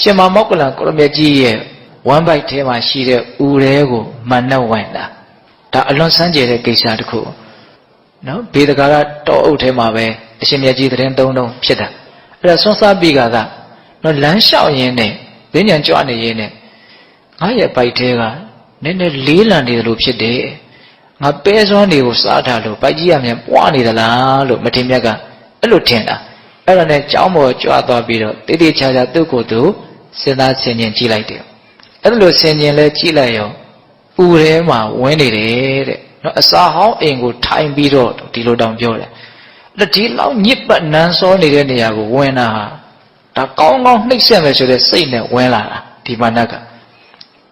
ရှင်မမောက္ကလံကိုရမေကြီးရဲ့ဝမ်းပိုက်ထဲမှာရှိတဲ့ဥရဲကိုမန်နဲ့ဝင်တာဒါအလွန်စမ်းကြယ်တဲ့ကိစ္စတစ်ခုနော်ဘေဒကာရတောအုပ်ထဲမှာပဲအရှင်မြတ်ကြီးသတင်းသုံးလုံးဖြစ်တာအဲ့ဒါဆွမ်းစားပြီးကကနော်လမ်းလျှောက်ရင်းနဲ့ဈဉ္ဉံကြွနေရင်းနဲ့ငါရဲ့ပိုက်ထဲကနည်းနည်းလေးလံနေတယ်လို့ဖြစ်တယ်ငါပဲစွမ်းတွေကိုစားထားလို့ပိုက်ကြီးရမြန်ပွားနေသလားလို့မထင်မြတ်ကအဲ့လိုထင်တာအဲ့ဒါနဲ့ကြောင်းပေါ်ကြွားသွားပြီးတော့တိတိကျကျသူ့ကိုယ်သူ စဉ်းစားဆင်ခြင်ကြည့်လိုက်တယ်အဲ့လိုဆင်ခြင်လဲကြည့်လိုက်ရောပူထဲမှာဝင်နေတယ်တဲ့နော်အစာဟောင်းအိမ်ကိုထိုင်ပြီးတော့ဒီလိုတောင်ပြောတယ်အဲ့ဒီလောက်ညစ်ပတ်နန်းစောနေတဲ့နေရာကိုဝင်တာဟာဒါကောင်းကောင်းနှိပ်စက်မယ်ဆိုတဲ့စိတ်နဲ့ဝင်လာတာဒီမာနက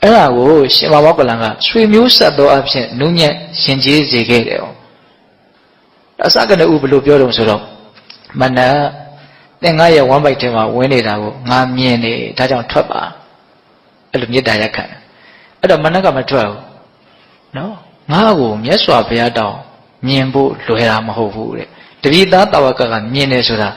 အဲ့ဒါကိုရှင်မဘောကလန်ကဆွေမျိုးဆက်သောအဖြစ်နုညံ့ရှင်ကျေးစေခဲ့တယ်။အစကနေဥဘလို့ပြောတော့ဆိုတော့မန သင်္ဃရဲ့ဝမ်းပိုက်ထဲမှာဝင်နေတာကိုငါမြင်နေဒါကြောင့်ထွက်ပါအဲ့လိုမေတ္တာရက်ခံအဲ့တော့မနကမထွက်ဘူးနော်ငါ့ကိုမြတ်စွာဘုရားတောင်းမြင်ဖို့လွယ်တာမဟုတ်ဘူးတဲ့တပိသားတာဝကကမြင်တယ်ဆိုတာ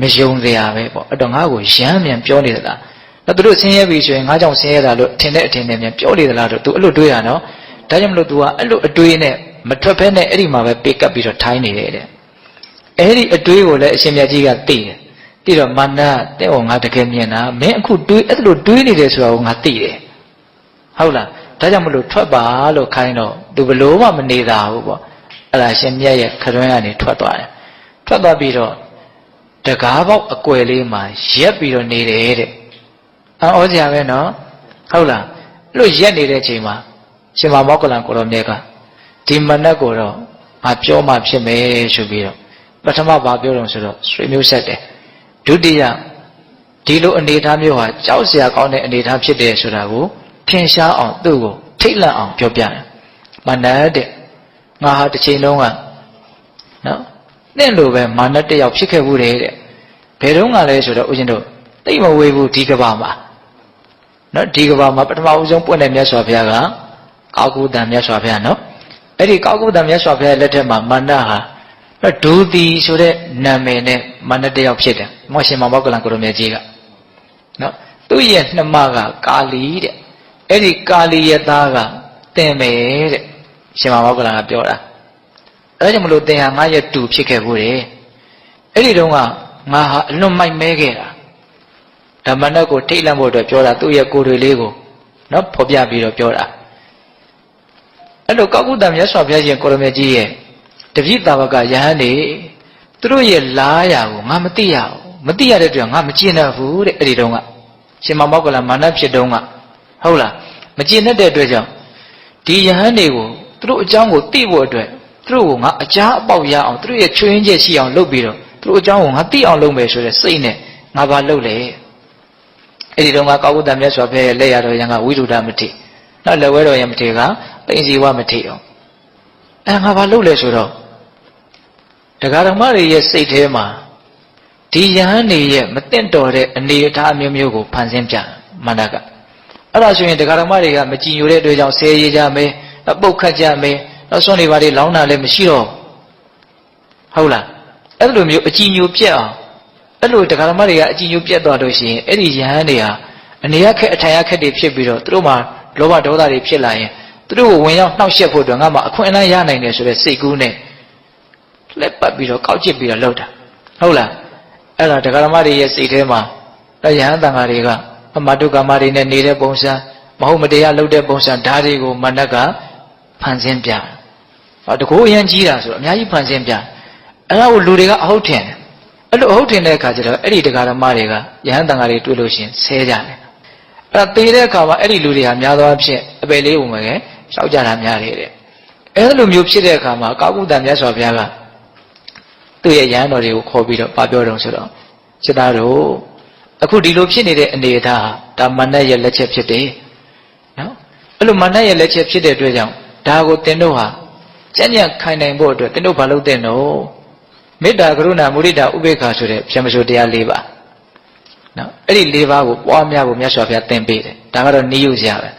မယုံစရာပဲပေါ့အဲ့တော့ငါ့ကိုရမ်းမြန်ပြောနေသလားတော့သူတို့ဆင်းရဲပြီဆိုရင်ငါကြောင့်ဆင်းရဲတာလို့ထင်တဲ့အထင်နဲ့မြန်ပြောနေသလားတော့ तू အဲ့လိုတွေးတာနော်ဒါကြောင့်မလို့ तू ကအဲ့လိုအတွေးနဲ့မထွက်ဖဲနဲ့အဲ့ဒီမှာပဲပေကပ်ပြီးတော့ထိုင်းနေတယ်တဲ့ အဲ့ဒီအတွေးကိုလည်းအရှင်မြတ်ကြီးကသိတယ်သိတော့မာနတဲ့ဟောငါတကယ်မြင်တာမင်းအခုတွေးအဲ့လိုတွေးနေတယ်ဆိုတာကိုငါသိတယ်ဟုတ်လားဒါကြောင့်မလို့ထွက်ပါလို့ခိုင်းတော့ तू ဘလို့မှမနေတာဘူးပေါ့အဲ့ဒါရှင်မြတ်ရဲ့ခရွန်းကနေထွက်သွားတယ်ထွက်သွားပြီးတော့တကားပေါက်အကွယ်လေးမှာရက်ပြီးတော့နေတယ်တဲ့အော်စရာပဲနော်ဟုတ်လားအဲ့လိုရက်နေတဲ့ချိန်မှာရှင်မမောကလန်ကိုရောမြတ်ကဒီမနက်ကိုတော့ငါပြောမှဖြစ်မယ်ဆိုပြီးတော့ ပထမဘာပြောတော့ဆိုတော့ဆွေမျိုးဆက်တယ်ဒုတိယဒီလိုအနေအထားမျိုးဟာကြောက်စရာကောင်းတဲ့အနေအထားဖြစ်တယ်ဆိုတာကိုထင်ရှားအောင်သူ့ကိုထိတ်လန့်အောင်ပြောပြတယ်မနတ်တဲ့ငါဟာတစ်ချိန်လုံးကနော်နဲ့လိုပဲမာနတစ်ယောက်ဖြစ်ခဲ့ဘူးတဲ့ဘယ်တော့မှလဲဆိုတော့ဦးဇင်းတို့သိမဝေးဘူးဒီကဘာမှာနော်ဒီကဘာမှာပထမဦးဆုံးပွင့်တဲ့မြတ်စွာဘုရားကကောက်ကုတံမြတ်စွာဘုရားနော်အဲ့ဒီကောက်ကုတံမြတ်စွာဘုရားလက်ထက်မှာမာနဟာ ဒူတီဆိုတဲ့နာမည်နဲ့မာနတစ်ယောက်ဖြစ်တယ်မောရှင်မောကလန်ကိုရမြတ်ကြီးကနော်သူ့ရဲ့နှမကကာလီတဲ့အဲ့ဒီကာလီရဲ့သားကတင်မယ်တဲ့ရှင်မောကလန်ကပြောတာအဲဒါကြောင့်မလို့တင်ဟာငါရဲ့တူဖြစ်ခဲ့ဘူးတဲ့အဲ့ဒီတုန်းကငါဟာအလွန်မိုက်မဲခဲ့တာဓမ္မနဲ့ကိုထိတ်လန့်ဖို့အတွက်ပြောတာသူ့ရဲ့ကိုယ်တွေလေးကိုနော်ဖော်ပြပြီးတော့ပြောတာအဲ့လိုကောက်ကုတ္တမြတ်စွာဘုရားရှင်ကိုရမေကြီးရဲ့ တပိသာဝကယဟန်နေသူတို့ရဲ့လားရာကိုငါမသိရဘူးမသိရတဲ့အတွက်ငါမကျင့်တတ်ဘူးတဲ့အဲ့ဒီတုန်းကရှင်မမောကလမာနဖြစ်တုန်းကဟုတ်လားမကျင့်တတ်တဲ့အတွက်ကြောင့်ဒီယဟန်တွေကိုသူတို့အကြောင်းကိုသိဖို့အတွက်သူတို့ကငါအကြားအပေါက်ရအောင်သူတို့ရဲ့ချွေးရင်းချက်ရှိအောင်လုပ်ပြီးတော့သူတို့အကြောင်းကိုငါသိအောင်လုပ်မယ်ဆိုတဲ့စိတ်နဲ့ငါဘာလုပ်လဲအဲ့ဒီတော့ငါကောက်ကုတ္တမြတ်စွာဘုရားရဲ့လက်ရတော်ရံကဝိရုဒ္ဓမတိနောက်လက်ဝဲတော်ရံမထေကပိန်စီဝမထေအောင်အဲငါဘာလုပ်လဲဆိုတော့ တရားဓမ္မတွေရဲ့စိတ်ထဲမှာဒီယဟန်တွေရဲ့မတင့်တော်တဲ့အနေအထားမျိုးမျိုးကိုဖန်ဆင်းပြမန္တကအဲ့ဒါဆိုရင်တရားဓမ္မတွေကမကြည်ညိုတဲ့အတွက်ကြောင့်ဆဲရကြမယ်ပုတ်ခတ်ကြမယ်နောက်ဆုံးနေပါလေလောင်းတာလည်းမရှိတော့ဟုတ်လားအဲ့လိုမျိုးအကြည်ညိုပြက်အောင်အဲ့လိုတရားဓမ္မတွေကအကြည်ညိုပြက်သွားလို့ရှိရင်အဲ့ဒီယဟန်တွေဟာအနေရခက်အထိုင်ရခက်တွေဖြစ်ပြီးတော့သူတို့မှာလောဘဒေါသတွေဖြစ်လာရင်သူတို့ကိုဝင်ရောက်နှောက်ယှက်ဖို့အတွက်ငါမှအခွင့်အလမ်းရနိုင်တယ်ဆိုတဲ့စိတ်ကူးနဲ့ လက်ပတ်ပြီးတော့ကောက်ကျစ်ပြီးတော့လှုပ်တာဟုတ်လားအဲ့ဒါတရားဓမ္မတွေရဲ့စိတ်ထဲမှာယဟန်တန်ဃာတွေကအမတုကမတွေနဲ့နေတဲ့ပုံစံမဟုတ်မတရားလှုပ်တဲ့ပုံစံဓာတ်တွေကိုမနက်ကဖန်ဆင်းပြဟောတကူအရင်ကြီးတာဆိုတော့အများကြီးဖန်ဆင်းပြအဲ့ဒါကိုလူတွေကအဟုတ်ထင်တယ်အဲ့လိုအဟုတ်ထင်တဲ့အခါကျတော့အဲ့ဒီတရားဓမ္မတွေကယဟန်တန်ဃာတွေတွေ့လို့ရှင်ဆဲကြတယ်အဲ့ဒါသေတဲ့အခါမှာအဲ့ဒီလူတွေဟာများသောအားဖြင့်အပယ်လေးဝင်မယ်ရှောက်ကြတာများတယ်တဲ့အဲ့လိုမျိုးဖြစ်တဲ့အခါမှာကာကုတ္တမြတ်စွာဘုရားက သူ့ရဲ့ရဟန်းတော်တွေကိုခေါ်ပြီးတော့ပါပြောတော့ဆိုတော့စိတ္တတို့အခုဒီလိုဖြစ်နေတဲ့အနေအထားဟာဒါမနတ်ရဲ့လက်ချက်ဖြစ်တယ်နော်အဲ့လိုမနတ်ရဲ့လက်ချက်ဖြစ်တဲ့အတွက်ကြောင့်ဒါကိုတင်တို့ဟာကြံ့ကြံ့ခိုင်နိုင်ဖို့အတွက်တင်တို့ဘာလုပ်တဲ့နော်မေတ္တာကရုဏာမုဒိတာဥပေက္ခဆိုတဲ့ဖြမဆိုတရား၄ပါးနော်အဲ့ဒီ၄ပါးကိုပွားများဖို့မြတ်စွာဘုရားသင်ပေးတယ်ဒါကတော့နိယုစရာပဲ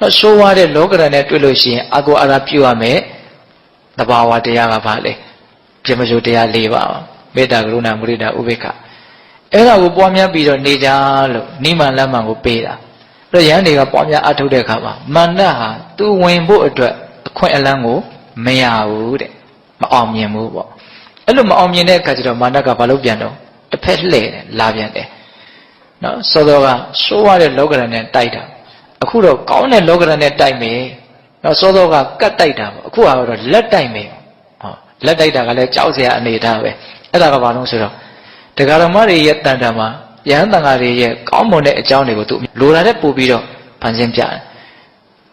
နော်ဆိုးဝါးတဲ့လောကရန်နဲ့တွေ့လို့ရှိရင်အကောအာရပြုရမယ်တဘာဝတရားကဘာလဲ ပြမစိုးတရား၄ပါးမေတ္တာကရုဏာမုဒိတာဥပေက္ခအဲ့ဒါကိုပွားများပြီးတော့နေကြလို့နိမန်လက်မှန်ကိုပေးတာအဲ့တော့ယဟန်တွေကပွားများအထုတ်တဲ့အခါမှာမာနဟာသူဝင်ဖို့အတွက်အခွင့်အလမ်းကိုမရဘူးတဲ့မအောင်မြင်ဘူးပေါ့အဲ့လိုမအောင်မြင်တဲ့အခါကျတော့မာနကဘာလို့ပြန်တော့တစ်ဖက်လှည့်တယ်လာပြန်တယ်နော်စောစောကစိုးရတဲ့လောကရန်နဲ့တိုက်တာအခုတော့ကောင်းတဲ့လောကရန်နဲ့တိုက်မယ်နော်စောစောကကတ်တိုက်တာပေါ့အခုကတော့လက်တိုက်မယ်ဟော လက်တိုက်တာကလည်းကြောက်စရာအနေထားပဲအဲ့ဒါကဘာလို့ဆိုတော့တရားတော်မတွေရဲ့တန်တံမှာယဟန်တန်ဃာတွေရဲ့ကောင်းမွန်တဲ့အကြောင်းတွေကိုသူလိုလာတဲ့ပို့ပြီးတော့ဖန်ဆင်းပြတယ်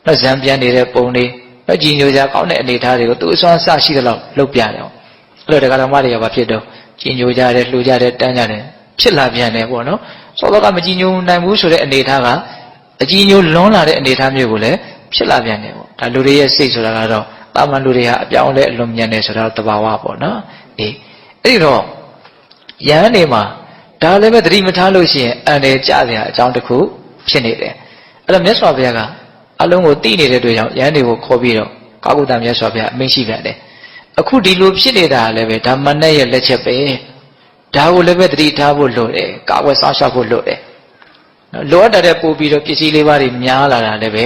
နော်ဇံပြန်နေတဲ့ပုံတွေနော်ကြည်ညိုကြကောင်းတဲ့အနေထားတွေကိုသူအစွမ်းဆရှိသလောက်လုပ်ပြတယ်အဲ့တော့တရားတော်မတွေကဘာဖြစ်တော့ကြည်ညိုကြတယ်လှူကြတယ်တန်းကြတယ်ဖြစ်လာပြန်တယ်ပေါ့နော်စောစောကမကြည်ညိုနိုင်ဘူးဆိုတဲ့အနေထားကအကြည်ညိုလွန်လာတဲ့အနေထားမျိုးကိုလည်းဖြစ်လာပြန်တယ်ပေါ့ဒါလူတွေရဲ့စိတ်ဆိုတာကတော့ တာမန်လူတွေဟာအပြောင်းလဲအလွန်မြန်တယ်ဆိုတာတဘာဝပေါ့နော်အေးအဲ့ဒီတော့ယဟန်နေမှာဒါလည်းပဲသတိမထားလို့ရှိရင်အန္တရာယ်ကြစရာအကြောင်းတစ်ခုဖြစ်နေတယ်အဲ့တော့မြတ်စွာဘုရားကအလုံးကိုသိနေတဲ့အတွက်ကြောင့်ယဟန်တွေကိုခေါ်ပြီးတော့ကာကုတ္တမြတ်စွာဘုရားအမိန့်ရှိပြန်တယ်အခုဒီလိုဖြစ်နေတာလည်းပဲဒါမနဲ့ရဲ့လက်ချက်ပဲဒါကိုလည်းပဲသတိထားဖို့လိုတယ်ကာဝယ်စောင့်ရှောက်ဖို့လိုတယ်နော်လိုအပ်တဲ့ပို့ပြီးတော့ပစ္စည်းလေးပါးတွေများလာတာလည်းပဲ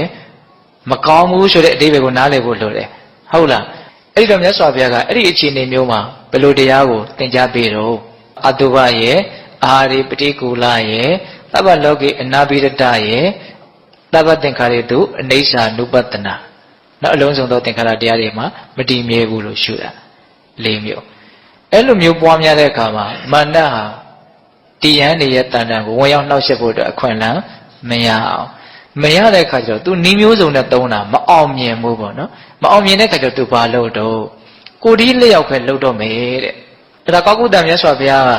မကောင်းဘူးဆိုတဲ့အဓိပ္ပာယ်ကိုနားလည်ဖို့လိုတယ် ဟုတ်လားအဲ့ဒီတော့မြတ်စွာဘုရားကအဲ့ဒီအခြေအနေမျိုးမှာဘယ်လိုတရားကိုသင်ကြားပေးတော့အတုပရဲ့အာရိပတိကူလရဲ့သဗ္ဗလောကေအနာဘိရတရဲ့သဗ္ဗသင်္ခါရေတုအနိစ္စ ानु ပတ္တနာနောက်အလုံးစုံသောသင်္ခါရတရားတွေမှာမတည်မြဲဘူးလို့ရှုတာ၄မျိုးအဲ့လိုမျိုးပွားများတဲ့အခါမှာမာနဟာတရားနေရဲ့တန်တန်ကိုဝင်ရောက်နှောက်ယှက်ဖို့အတွက်အခွင့်အလမ်းမရအောင်မရတဲ့အခါကျတော့ तू နှီးမျိုးစုံနဲ့သုံးတာမအောင်မြင်ဘူးပေါ့နော် မအောင်မြင်တဲ့အခါကျတော့ तू ဘာလုပ်တော့ကိုဒီလျောက်ပဲလုပ်တော့မယ်တဲ့အဲ့ဒါကောကုတ္တမြတ်စွာဘုရားက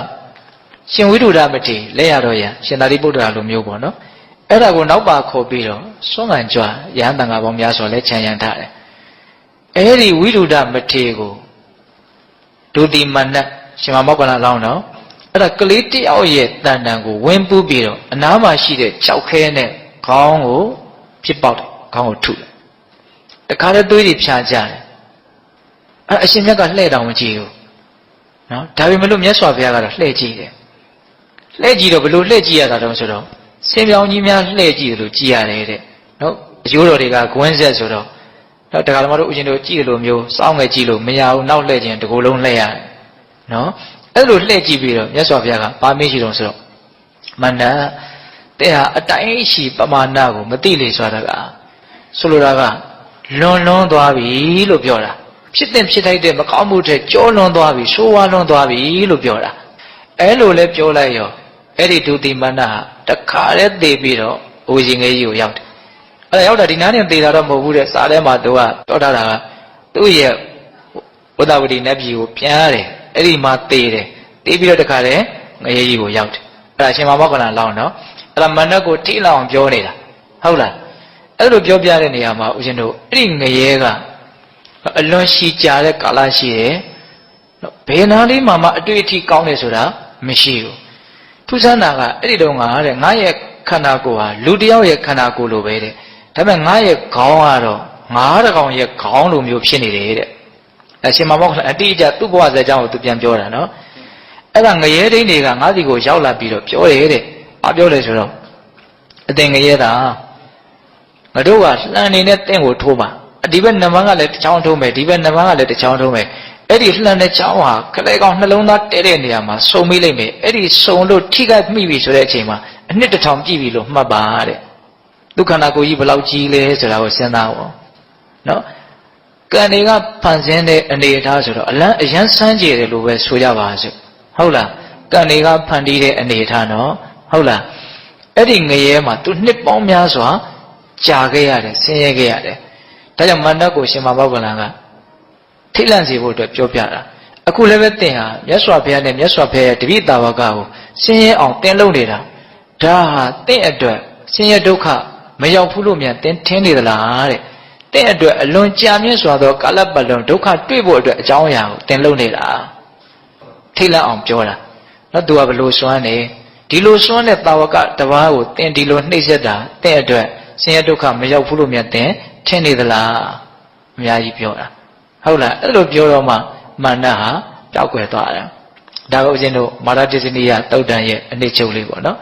ရှင်ဝိဒုဒမတိလက်ရတော့ရရှင်သာရိပုတ္တရာလိုမျိုးပေါ့နော်အဲ့ဒါကိုနောက်ပါခေါ်ပြီးတော့စွန့်မှန်ကြွရဟန်းတန်ဃာပေါင်းများစွာလဲခြံရံထားတယ်အဲ့ဒီဝိဒုဒမထေကိုဒုတိမနတ်ရှင်မမောက္ကလလောင်းတော့အဲ့ဒါကလေးတယောက်ရဲ့တန်တန်ကိုဝင်ပူးပြီးတော့အနားမှာရှိတဲ့ကြောက်ခဲနဲ့ခေါင်းကိုဖြစ်ပေါက်တယ်ခေါင်းကိုထုတယ် တခါတည်းသွေးတွေဖြာကြတယ်အဲ့အရှင်မြတ်ကလှဲ့တောင်မကြည့်ဘူးနော်ဒါပေမဲ့လို့မြတ်စွာဘုရားကတော့လှဲ့ကြည့်တယ်လှဲ့ကြည့်တော့ဘလို့လှဲ့ကြည့်ရတာတုံးဆိုတော့ဆင်ပြောင်ကြီးများလှဲ့ကြည့်တယ်လို့ကြည်ရတယ်တဲ့နော်အကျိုးတော်တွေကဂွင်းဆက်ဆိုတော့တော့တရားဓမ္မတို့ဥရှင်တို့ကြည့်လို့မျိုးစောင်းငယ်ကြည့်လို့မရဘူးနောက်လှဲ့ခြင်းတကူလုံးလှဲ့ရတယ်နော်အဲ့လိုလှဲ့ကြည့်ပြီးတော့မြတ်စွာဘုရားကဘာမေးရှိတုံးဆိုတော့မန္တတဲ့ဟာအတိုင်းရှိပမာဏကိုမသိလေဆိုတာကဆိုလိုတာက လွန်လွန်းသွားပြီလို့ပြောတာဖြစ်တဲ့ဖြစ်ထိုက်တဲ့မကောင်းမှုတွေကြောလွန်သွားပြီဆိုးဝါးလွန်သွားပြီလို့ပြောတာအဲ့လိုလဲပြောလိုက်ရောအဲ့ဒီဒုတိမန္တဟာတခါတည်းသေပြီးတော့အိုးရှင်ငယ်ကြီးကိုရောက်တယ်အဲ့ဒါရောက်တာဒီနားနဲ့သေတာတော့မဟုတ်ဘူးတဲ့စားထဲမှာသူကတောထားတာကသူ့ရဲ့ဝဒ္ဒဝတိနတ်ပြည်ကိုပြန်ရတယ်အဲ့ဒီမှာသေတယ်သေပြီးတော့တခါတည်းငယ်ကြီးကိုရောက်တယ်အဲ့ဒါရှင်မမောက္ကလန်လောင်းနော်အဲ့ဒါမနတ်ကိုထိလောက်အောင်ပြောနေတာဟုတ်လား အဲ့လိုပြောပြတဲ့နေရာမှာဦးဇင်းတို့အဲ့ဒီငရဲကအလွန်ရှည်ကြာတဲ့ကာလရှိတယ်နော်ဘယ်နာလေးမှမအတွေ့အထိကောင်းတယ်ဆိုတာမရှိဘူးထူးဆန်းတာကအဲ့ဒီတော့ငါတဲ့ငါရဲ့ခန္ဓာကိုယ်ဟာလူတယောက်ရဲ့ခန္ဓာကိုယ်လိုပဲတဲ့ဒါပေမဲ့ငါရဲ့ခေါင်းကတော့ငါးတကောင်ရဲ့ခေါင်းလိုမျိုးဖြစ်နေတယ်တဲ့အရှင်မမောကအတိအကျသူ့ဘဝဇာတ်ကြောင်းကိုသူပြန်ပြောတာနော်အဲ့ဒါငရဲတိန်တွေကငါးစီကိုရောက်လာပြီးတော့ပြောတယ်တဲ့။ဘာပြောလဲဆိုတော့အတင်ငရဲတာ ငါတို့ကလှန်နေတဲ့တင့်ကိုထိုးပါဒီဘက်နှမန်းကလည်းတစ်ချောင်းထိုးမယ်ဒီဘက်နှမန်းကလည်းတစ်ချောင်းထိုးမယ်အဲ့ဒီလှန်တဲ့ချောင်းဟာခလဲကောင်နှလုံးသားတဲတဲ့နေရာမှာစုံမိလိုက်မယ်အဲ့ဒီစုံလို့ထိခိုက်မိပြီဆိုတဲ့အချိန်မှာအနှစ်တစ်ထောင်ပြည့်ပြီလို့မှတ်ပါတဲ့ဒုက္ခနာကိုကြီးဘယ်လောက်ကြီးလဲဆိုတာကိုစဉ်းစားပါနော်ကံတွေကဖန်ဆင်းတဲ့အနေအထားဆိုတော့အလန်းအရန်ဆန်းကြယ်တယ်လို့ပဲဆိုကြပါစို့ဟုတ်လားကံတွေကဖန်တီးတဲ့အနေအထားနော်ဟုတ်လားအဲ့ဒီငရဲမှာသူနှစ်ပေါင်းများစွာ ကြာခဲ့ရတယ်ဆင်းရဲခဲ့ရတယ်ဒါကြောင့်မန္တကိုရှင်မဘောဂလန်ကထိတ်လန့်စေဖို့အတွက်ပြောပြတာအခုလည်းပဲသင်ဟာမြတ်စွာဘုရားနဲ့မြတ်စွာဘုရားရဲ့တပိတာဝကကိုဆင်းရဲအောင်တင်လုံးနေတာဒါဟာတင့်အတွက်ဆင်းရဲဒုက္ခမရောက်ဘူးလို့မြန်တင်ထင်းနေသလားတဲ့တင့်အတွက်အလွန်ကြာမြင့်စွာသောကာလပတ်လုံးဒုက္ခတွေ့ဖို့အတွက်အကြောင်းအရာကိုတင်လုံးနေတာထိတ်လန့်အောင်ပြောတာနော်သူကဘလို့စွမ်းနေဒီလိုစွန့်တဲ့တာဝကတပားကိုသင်ဒီလိုနှိပ်စက်တာတဲ့အတွက် ဆင်းရဲဒုက္ခမရောက်ဘူးလို့မြတ်သင်ထင်နေသလားအများကြီးပြောတာဟုတ်လားအဲ့လိုပြောတော့မှမာနဟာပျောက်ကွယ်သွားတယ်ဒါကဦးဇင်းတို့မာရတစ္စနိယတုတ်တန်ရဲ့အနှစ်ချုပ်လေးပေါ့နော်